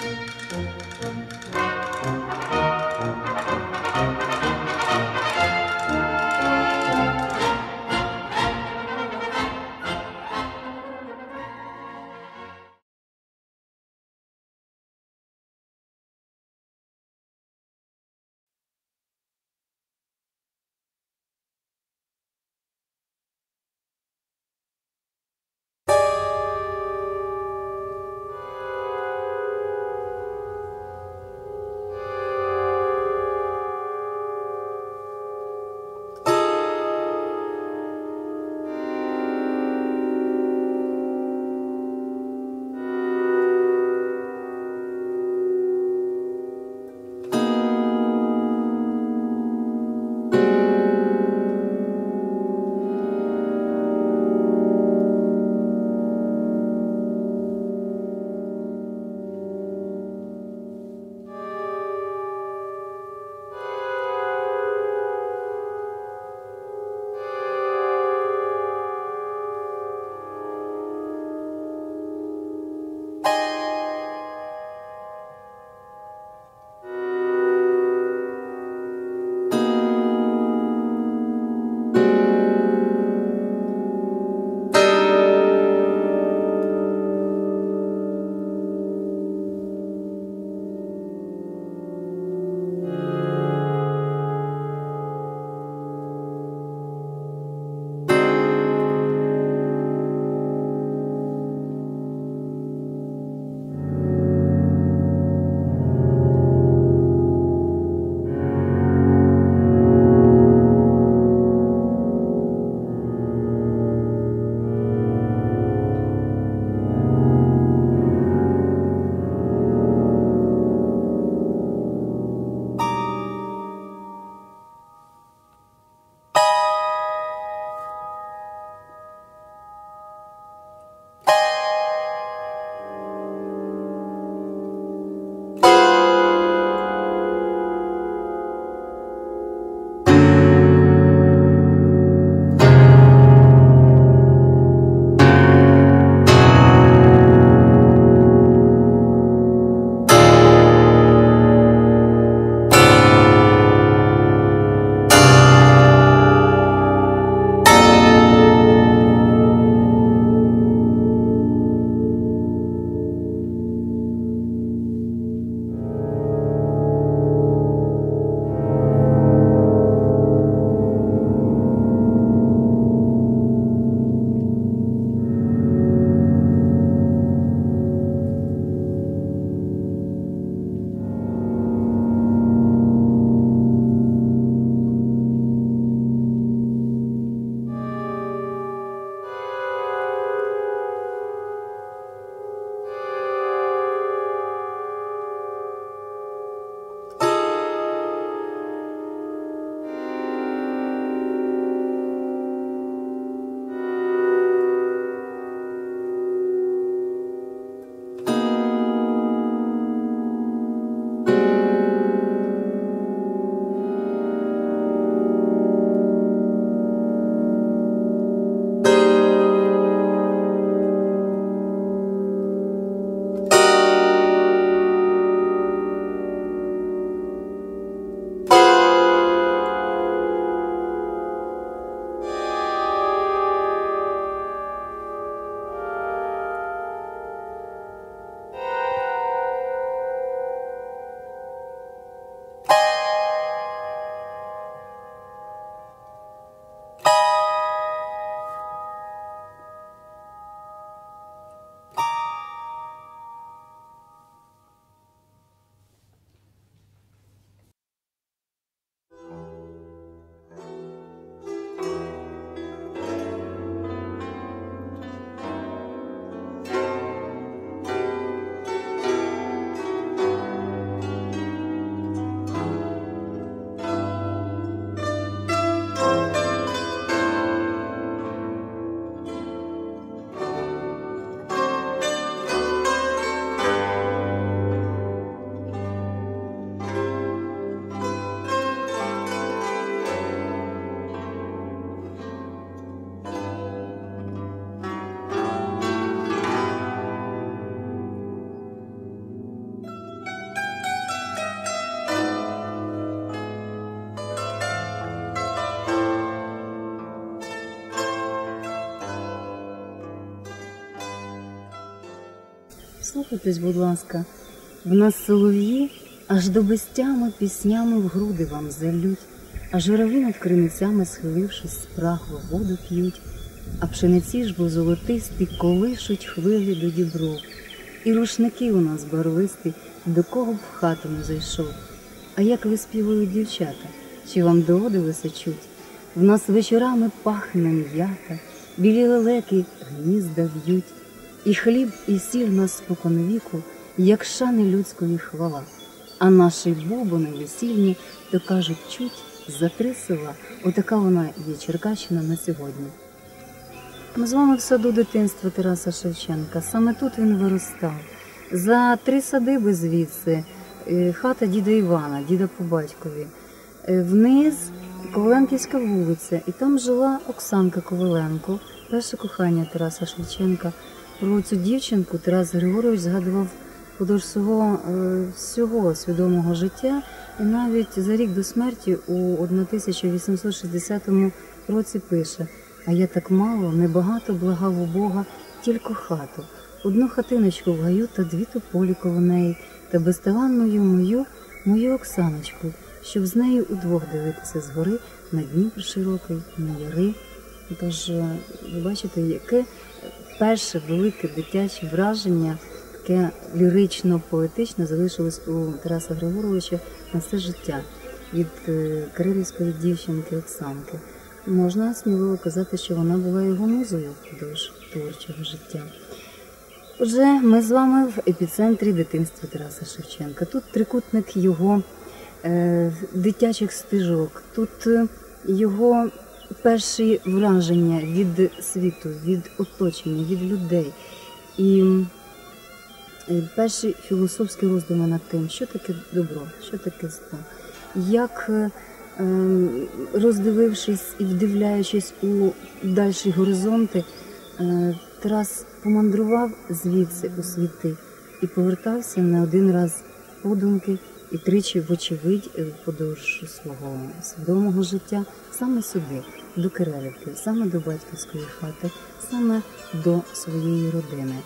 Música Прислухайтесь, будь ласка, в нас солов'ї аж до безтями піснями в груди вам залють, а журавлі над криницями, схилившись, спрахло воду п'ють, а пшениці ж бо золотисті колишуть хвилі до дібров. І рушники у нас барвисті, до кого б в хату не зайшов. А як ви співають дівчата, чи вам доводилося чуть? В нас вечорами пахне м'ята, білі лелеки гнізда в'ють, і хліб, і сіль нас споконвіку, як шани людської хвала. А наші бубони весільні, то кажуть, чуть за три села. Отака вона є Черкащина на сьогодні. Ми з вами в саду дитинства Тараса Шевченка. Саме тут він виростав. За три садиби звідси е, хата діда Івана, діда по батькові. Е, Вниз Коваленківська вулиця, і там жила Оксанка Коваленко, перше кохання Тараса Шевченка. Про цю дівчинку Тарас Григорович згадував впродовж свого е, всього свідомого життя, і навіть за рік до смерті у 1860 році пише: А я так мало, небагато благав у Бога, тільки хату, одну хатиночку в гаю та дві тополі коло неї, та безталанною мою, мою Оксаночку, щоб з нею удвох дивитися згори на Дніпр широкий, на яри. Тож, ви бачите, яке перше велике дитяче враження, таке лірично-поетичне залишилось у Тараса Григоровича на все життя від е, кирилівської дівчинки Оксанки. Можна сміливо казати, що вона була його музою впродовж творчого життя. Отже, ми з вами в епіцентрі дитинства Тараса Шевченка. Тут трикутник його е, дитячих стежок, тут е, його перші враження від світу, від оточення, від людей. І е, перші філософські роздуми над тим, що таке добро, що таке зло. Як е, е, роздивившись і вдивляючись у дальші горизонти, Тарас помандрував звідси у світи і повертався не один раз подумки і тричі, вочевидь, е, впродовж свого свідомого життя саме сюди, до Кирилівки, саме до батьківської хати, саме до своєї родини.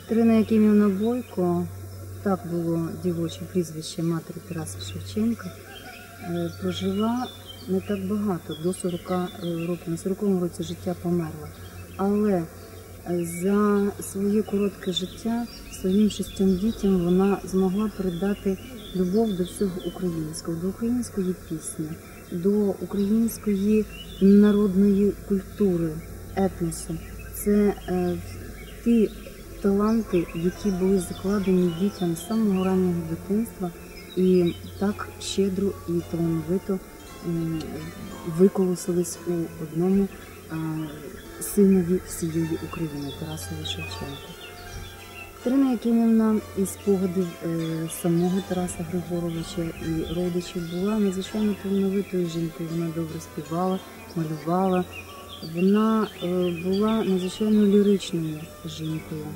Катерина Якимівна Бойко, так було дівоче прізвище матері Тараса Шевченка, е, прожила не так багато, до 40 років, на 40 році життя померла. Але е, за своє коротке життя своїм шістьом дітям вона змогла передати любов до всього українського, до української пісні, до української народної культури, етносу. Це е, ті таланти, які були закладені дітям з самого раннього дитинства, і так щедро і талановито м, виколосились у одному а, синові всієї України Тарасові Шевченку. Катерина Якимівна із спогадів е, самого Тараса Григоровича і родичів була надзвичайно талановитою жінкою. Вона добре співала, малювала. Вона е, була надзвичайно ліричною жінкою.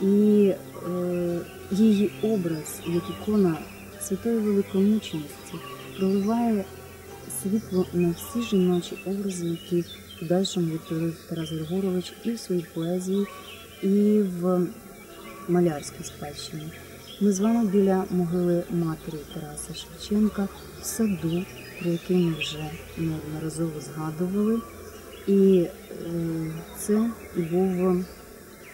І е, її образ, як ікона святої великомученості, проливає світло на всі жіночі образи, які в подальшому відтворив Тарас Григорович і в своїй поезії, і в малярській спадщині. Ми з вами біля могили матері Тараса Шевченка в саду, про який ми вже неодноразово згадували. І е, це був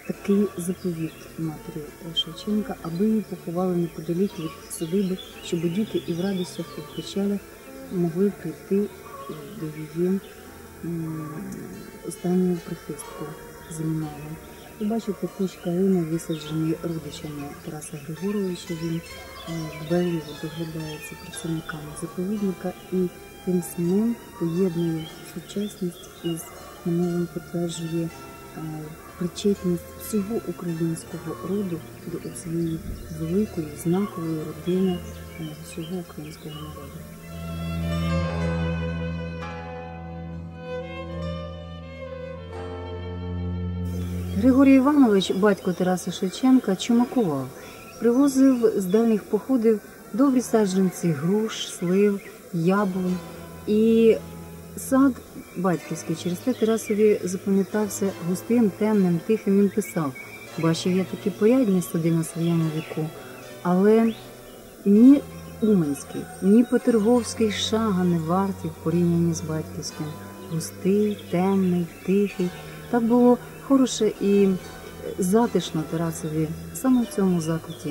такий заповіт матері Шевченка, аби її поховали неподалік від садиби, щоб діти і в радостях, і в печалях могли прийти до її м, останнього прихистку земного. Ви бачите, кущ калини висаджений родичами Тараса Григоровича. Він е, дбайливо доглядається працівниками заповідника і тим самим поєднує сучасність із минулим підтверджує е, причетність всього українського роду до цієї великої знакової родини е, всього українського народу. Григорій Іванович, батько Тараса Шевченка, чумакував, привозив з дальніх походів добрі саджанці груш, слив, яблунь. І сад батьківський через те Тарасові запам'ятався густим, темним, тихим. Він писав. Бачив я такі порядні сади на своєму віку, але ні Уманський, ні Петерговський шага не варті в порівнянні з батьківським. Густий, темний, тихий. Так було хороше і затишно Тарасові саме в цьому закуті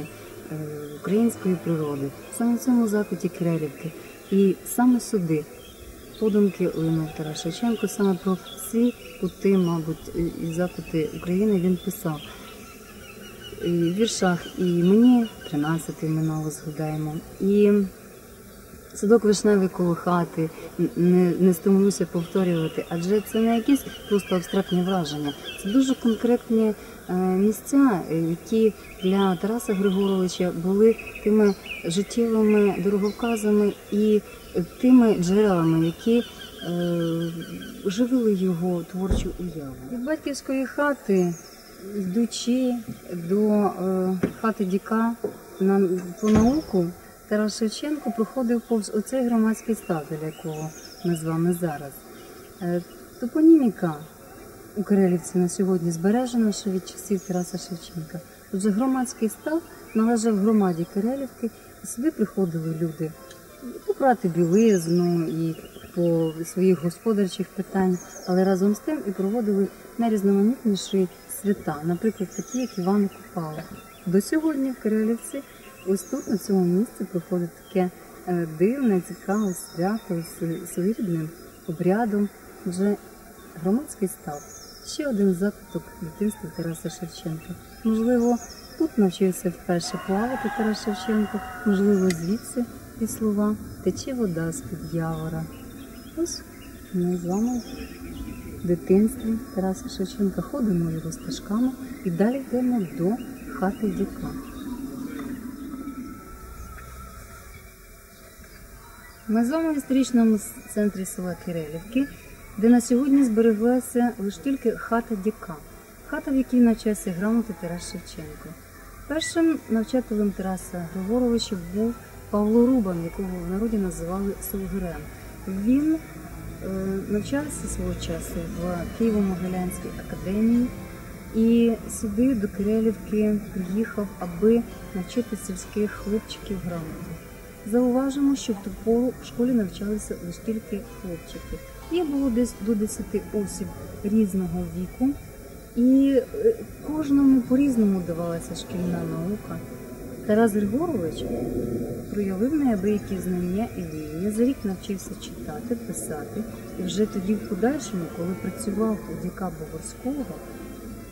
е, української природи, саме в цьому закуті Крелівки. І саме сюди подумки линув Тарас Шевченко, саме про всі кути, мабуть, і закути України він писав. І в віршах і мені 13 минало згадаємо. І садок вишневий коло хати, не, не стомлюся повторювати, адже це не якісь просто абстрактні враження, це дуже конкретні е, місця, е, які для Тараса Григоровича були тими життєвими дороговказами і тими джерелами, які е, живили його творчу уяву. Від батьківської хати, йдучи до хати Діка на по науку, Тарас Шевченко проходив повз оцей громадський став, для якого ми з вами зараз. Е, Топоніміка у Кирилівці на сьогодні збережена ще від часів Тараса Шевченка. Отже, громадський став належав громаді Кирилівки, і сюди приходили люди попрати білизну і по своїх господарчих питань, але разом з тим і проводили найрізноманітніші свята, наприклад, такі, як Івана Купала. До сьогодні в Кирилівці ось тут, на цьому місці, проходить таке е, дивне, цікаве свято з своєрідним обрядом. Вже громадський став ще один закуток дитинства Тараса Шевченка. Можливо, тут навчився вперше плавати Тарас Шевченко, можливо, звідси і слова тече вода з-під явора. Ось ми з вами в дитинстві Тараса Шевченка ходимо його стежками і далі йдемо до хати дяка. Ми з вами в історичному центрі села Кирилівки, де на сьогодні збереглася лише тільки хата дяка, хата, в якій навчався грамоти Тарас Шевченко. Першим навчателем Тараса Григоровича був Павло Рубан, якого в народі називали Солгирем. Він е, навчався свого часу в Києво-Могилянській академії і сюди до Кирилівки приїхав, аби навчити сільських хлопчиків грамоти. Зауважимо, що в ту пору в школі навчалися лише тільки хлопчики. Їх було десь до 10 осіб різного віку, і е, кожному по-різному давалася шкільна наука. Тарас Григорович проявив неабиякі знання і вміння, за рік навчився читати, писати, і вже тоді, в подальшому, коли працював у дяка Богорського,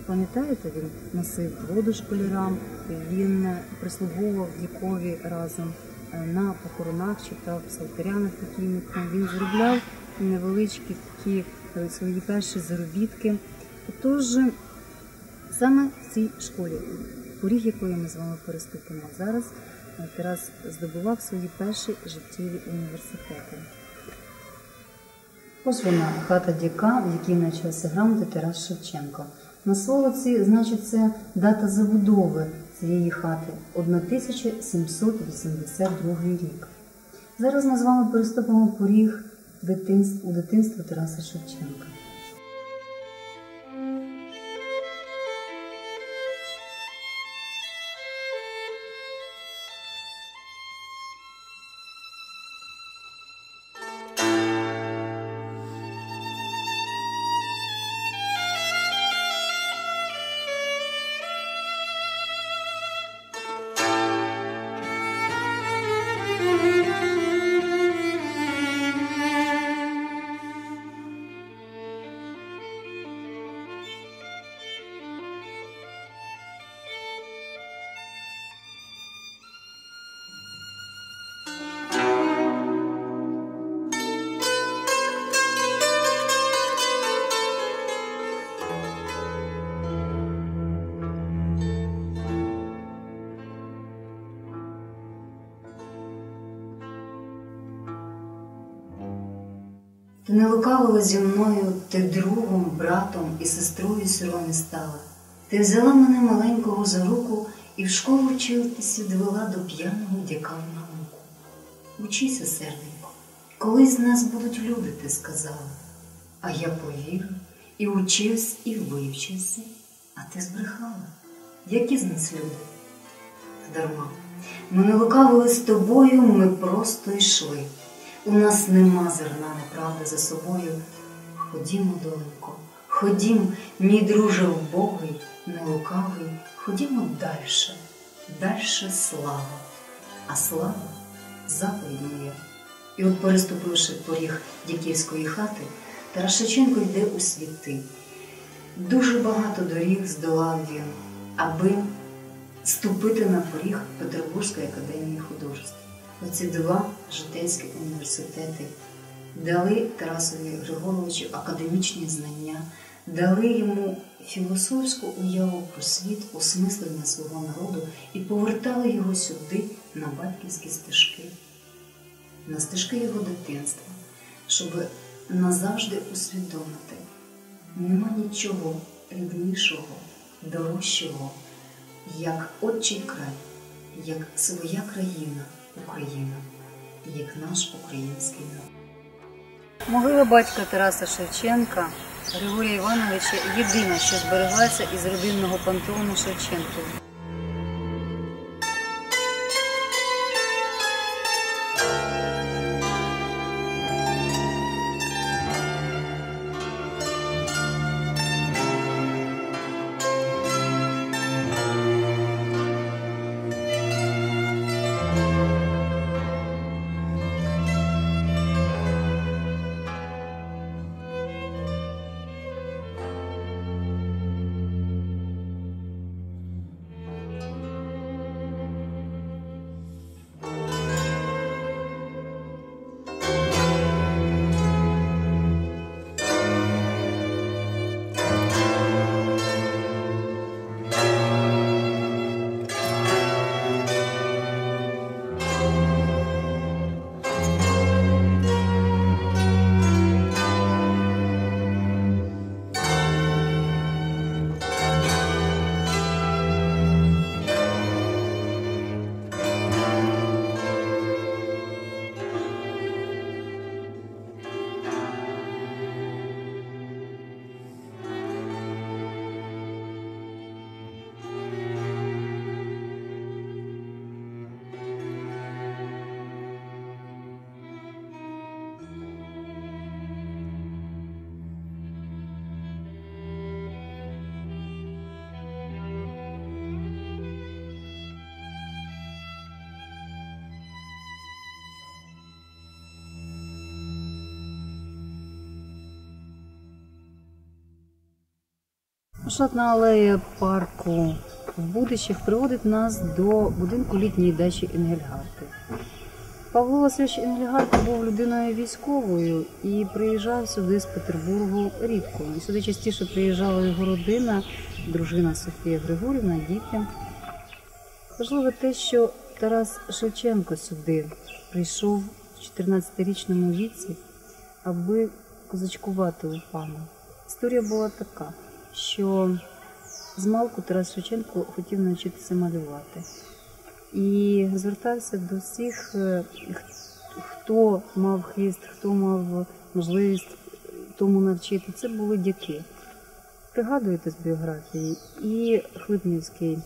пам'ятаєте, він носив воду школярам, він прислуговував дякові разом на похоронах, читав псалтаря над покійником, він заробляв невеличкі такі е, свої перші заробітки. Тож саме в цій школі поріг якої ми з вами переступимо зараз, Тарас здобував свої перші життєві університети. Ось вона хата дяка, в якій навчався грамоти Тарас Шевченко. На словоці значиться дата забудови цієї хати 1782 рік. Зараз ми з вами переступимо поріг у дитинство Тараса Шевченка. Ти не лукавила зі мною, ти другом, братом і сестрою сиромі стала. Ти взяла мене маленького за руку і в школу вчитися відвела до п'яного дяка в науку. Учися, серденько, Колись нас будуть люди, ти сказала, а я повірив і учився, і вивчився, а ти збрехала. Які з нас люди? Дарма. Ми не лукавили з тобою, ми просто йшли. У нас нема зерна неправди за собою. Ходімо, доленько, ходім, мій друже вбогий, не лукавий, ходімо дальше, дальше слава, а слава заповідь. І от, переступивши поріг дяківської хати, Тарас Шевченко йде у світи. Дуже багато доріг здолав він, аби ступити на поріг Петербурзької академії художеств. Оці два житейські університети дали Тарасові Григоровичу академічні знання, дали йому філософську уяву про світ, осмислення свого народу і повертали його сюди, на батьківські стежки, на стежки його дитинства, щоб назавжди усвідомити, нема нічого ріднішого, дорожчого, як отчий край, як своя країна, Україна, як наш український народ. Могила батька Тараса Шевченка Григорія Івановича єдина, що збереглася із родинного пантеону Шевченкові. Шатна алея парку в Будищах приводить нас до будинку літньої дачі Енгельгарти. Павло Васильович Енгельгарта був людиною військовою і приїжджав сюди з Петербургу рідко. І сюди частіше приїжджала його родина, дружина Софія Григорівна, діти. Важливо те, що Тарас Шевченко сюди прийшов в 14-річному віці, аби козачкувати у пана. Історія була така що змалку Тарас Шевченко хотів навчитися малювати. І звертався до всіх, е, хто мав хист, хто мав можливість тому навчити. Це були дяки. Пригадуєте з біографії, і Хлипнівський,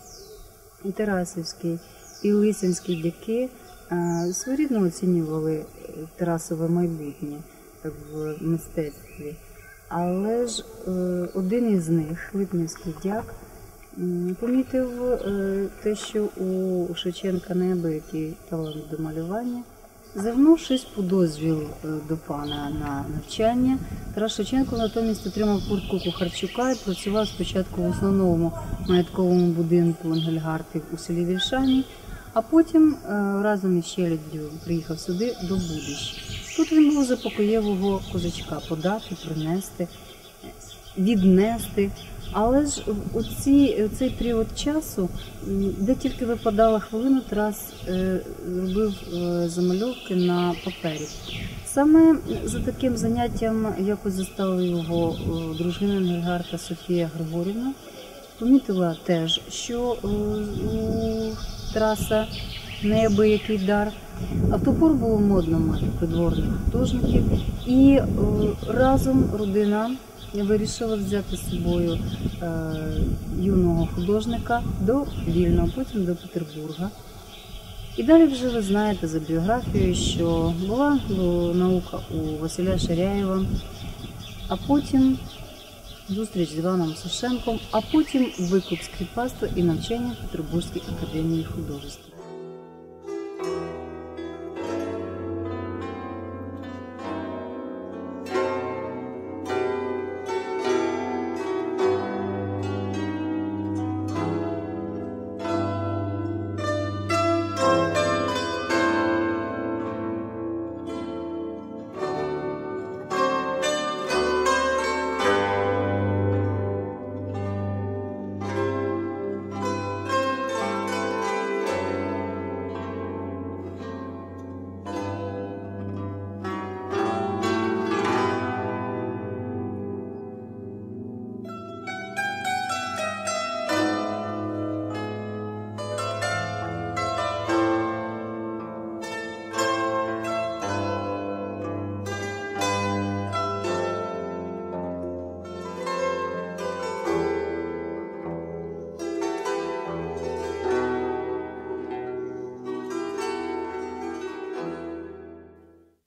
і Тарасівський, і Лисинський дяки е, своєрідно оцінювали Тарасове майбутнє в мистецтві. Але ж е, один із них, Липнівський дяк, помітив е, те, що у Шевченка неабиякий талант до малювання. Звернувшись по дозвіл е, до пана на навчання, Тарас Шевченко натомість отримав куртку Кухарчука і працював спочатку в основному маятковому будинку Енгельгарти у селі Вільшані, а потім разом із Щеляддю приїхав сюди до Будищ. Тут він за покоєвого козачка подати, принести, віднести. Але ж у цей період часу, де тільки випадала хвилина, Тарас е, робив е, замальовки на папері. Саме за таким заняттям якось застала його е, дружина Енгельгарта Софія Григорівна. Помітила теж, що у Тараса неабиякий дар. А в ту пору було модно мати придворних художників, і е, разом родина вирішила взяти з собою е, юного художника до Вільного, потім до Петербурга. І далі вже ви знаєте за біографією, що була наука у Василя Шаряєва, а потім зустріч з Іваном Сушенком, а потім викуп скріпацтва і навчання в Петербурзькій академії художеств.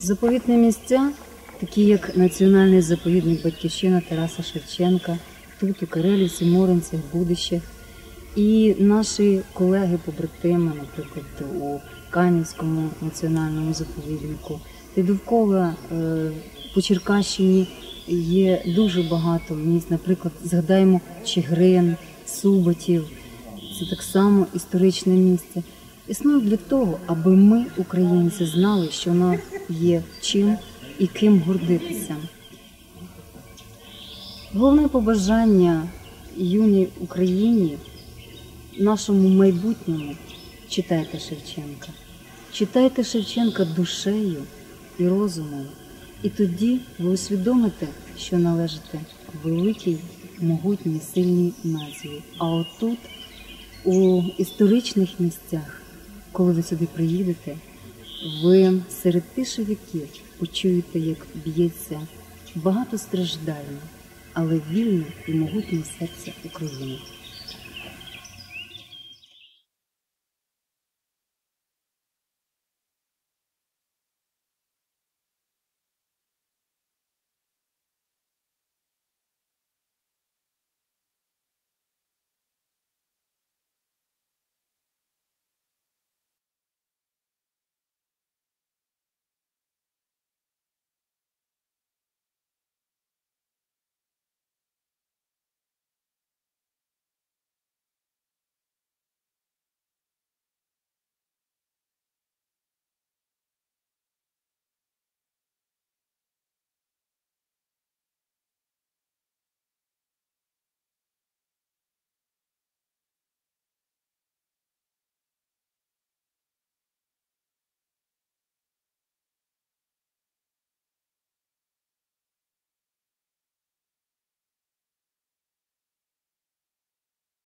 Заповітні місця, такі як Національний заповідник Батьківщина Тараса Шевченка, тут у Карелівці, Моринцях, Будищах. І наші колеги-побратими, наприклад, у Канівському національному заповіднику, та довкола е, по Черкащині є дуже багато місць. Наприклад, згадаємо Чигирин, Суботів. Це так само історичне місце. Існує для того, аби ми, українці, знали, що в нас є чим і ким гордитися. Головне побажання юній Україні, нашому майбутньому читайте Шевченка. Читайте Шевченка душею і розумом. І тоді ви усвідомите, що належите великій, могутній, сильній нації. А отут, у історичних місцях, коли ви сюди приїдете, ви серед тиші віків почуєте, як б'ється багато страждальне, але вільне і могутнє серце України.